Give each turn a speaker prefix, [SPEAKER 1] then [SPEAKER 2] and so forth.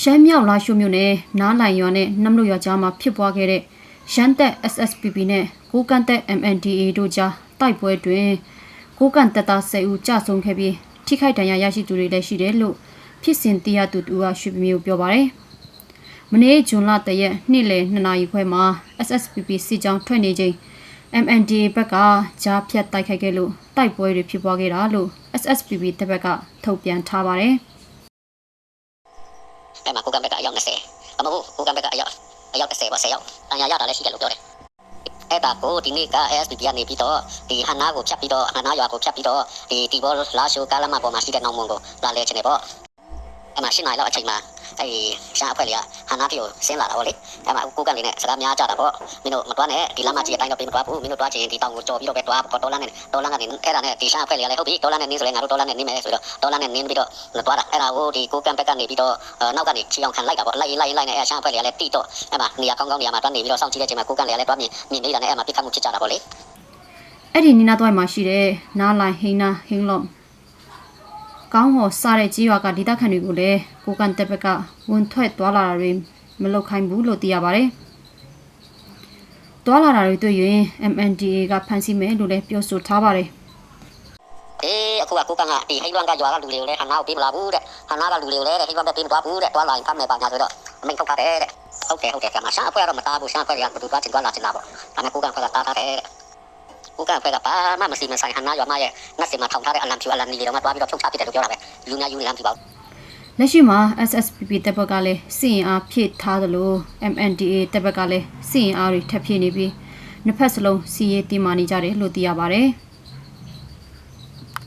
[SPEAKER 1] ရှမ်းမြောက်လာရှိုးမြို့နယ်နားလိုင်ရွာနဲ့နမ်လို့ရွာကြားမှာဖြစ်ပွားခဲ့တဲ့ရှမ်းသက် SSPP နဲ့ကိုကန်သက် MNDAA တို့ကြားတိုက်ပွဲတွင်ကိုကန်တပ်သား10ဦးကြာဆုံးခဲ့ပြီးထိခိုက်ဒဏ်ရာရရှိသူတွေလည်းရှိတယ်လို့ဖြစ်စဉ်သိရသူတူကရွှေပြည်မျိုးပြောပါတယ်။မနေ့ဇွန်လတရက်နေ့လယ်2နာရီခွဲမှာ SSPP စစ်ကြောင်းထွက်နေချိန် MNDAA ဘက်ကကြားဖြတ်တိုက်ခိုက်ခဲ့လို့တိုက်ပွဲတွေဖြစ်ပွားခဲ့တာလို့ SSPP တပ်ဘက်ကထုတ်ပြန်ထားပါတယ်။
[SPEAKER 2] အဲ့မှာကိုကံဘက်ကအယောက်20အမဟုတ်ကိုကံဘက်ကအယောက်အယောက်30ပေါ့10ယောက်တန်ရာရတာလည်းရှိတယ်လို့ပြောတယ်အဲ့ဒါကိုဒီနေ့က ASPP ကနေပြီးတော့ဒီဟနာကိုဖြတ်ပြီးတော့ဟနာရွာကိုဖြတ်ပြီးတော့ဒီဒီဘောလာရှိုကားလမ်းမပေါ်မှာရှိတဲ့နောင်မွန်ကိုလာလဲချင်တယ်ပေါ့အဲ့မှာရှင်းနိုင်တော့အချိန်မှာ အဲ့ဒီရှားအဖွဲ့လေးကဟနာတီကိုဆင်းလာတာပေါ့လေအဲ့မှာကိုကံလေးနဲ့စကားများကြတာပေါ့မင်းတို့မတွားနဲ့ဒီလမ်းမကြီးအတိုင်းတော့ပြေးမတွားဘူးမင်းတို့တွားချင်ဒီတောင်ကိုကြော်ပြီးတော့ပဲတွားပေါ့ဒေါ်လာနဲ့ဒေါ်လာကနေအဲ့ဒါနဲ့ဒီရှားအဖွဲ့လေးကလည်းဟုတ်ပြီဒေါ်လာနဲ့နင်းဆိုရင်ငါတို့ဒေါ်လာနဲ့နင်းမယ်ဆိုတော့ဒေါ်လာနဲ့နင်းပြီးတော့တွားတာအဲ့ဒါကိုဒီကိုကံဘက်ကနေပြီးတော့နောက်ကနေချီအောင်ခံလိုက်တာပေါ့လိုက်လိုက်လိုက်နဲ့အဲ့ရှားအဖွဲ့လေးကလည်းတိတော့အဲ့မှာနေရာကောင်းကောင်းနေရာမှာတွားနေပြီးတော့စောင့်ကြည့်တဲ့အချိန်မှာကိုကံလေးကလည်းတွားမြင်မြင်နေတာနဲ့အဲ့မှာပြစ်ခတ်မှုဖြစ်ကြတာပေါ့လေ
[SPEAKER 1] အဲ့ဒီနီနာတွိုင်းမှာရှိတဲ့နားလိုင်ဟိန်းနာဟင်းလုံး ကောင်းဟော်စားတဲ့ကြီးရွာကဒေသခံတွေကိုလည်းကိုကန်တက်ဘက်ကဝန်ထွက်သွားလာတာတွေမလုပ်ခိုင်းဘူးလို့သိရပါတယ်။သွားလာတာတွေတွေ့ရင် MNDA ကဖမ်းဆီးမယ်လို့လည်းပြောဆိုထားပါတယ်
[SPEAKER 2] အေးအခုကကိုကန်းကဒီဟိတ်လွမ်းကရွာကလူတွေကိုလည်းဟနာကိုပေးမလာဘူးတဲ့ဟနာကလူတွေကိုလည်းဟိတ်လွမ်းပဲပေးမသွားဘူးတဲ့တွားလာရင်ဖမ်းမယ်ပါညာဆိုတော့အမိန်ထုတ်ထားတယ်တဲ့ဟုတ်တယ်ဟုတ်တယ်ကမရှားအဖွဲ့ကတော့မသားဘူးရှားအဖွဲ့ကဘယ်သူတွားချင်တွားလာချင်တာပေါ့ဒါနဲ့ကိုကန်းအဖွဲ့ကတားထားတယ်တဲ့ ကိုကန်းအဖွဲ့ကပါမမစီမဆိုင်ဟနာရွာမရဲ့နတ်စင်မှာထောင်ထားတဲ့အလံဖြူအလံနီတွေတော့မှတွားပြီးတော့ဖြုတ်ချပစ်တယ်လို့ပြောတာပဲယူညာယူနေလမ်းပြပါ။
[SPEAKER 1] လက်ရှိမှာ SSPP တပ်ဘက်ကလည်းစီရင်အားဖြည့်ထားသလို MNDA တပ်ဘက်ကလည်းစီရင်အားတွေထပ်ဖြည့်နေပြီးနှစ်ဖက်စလုံးစီရေးတင်မာနေကြတယ်လို့သိရပါတယ်။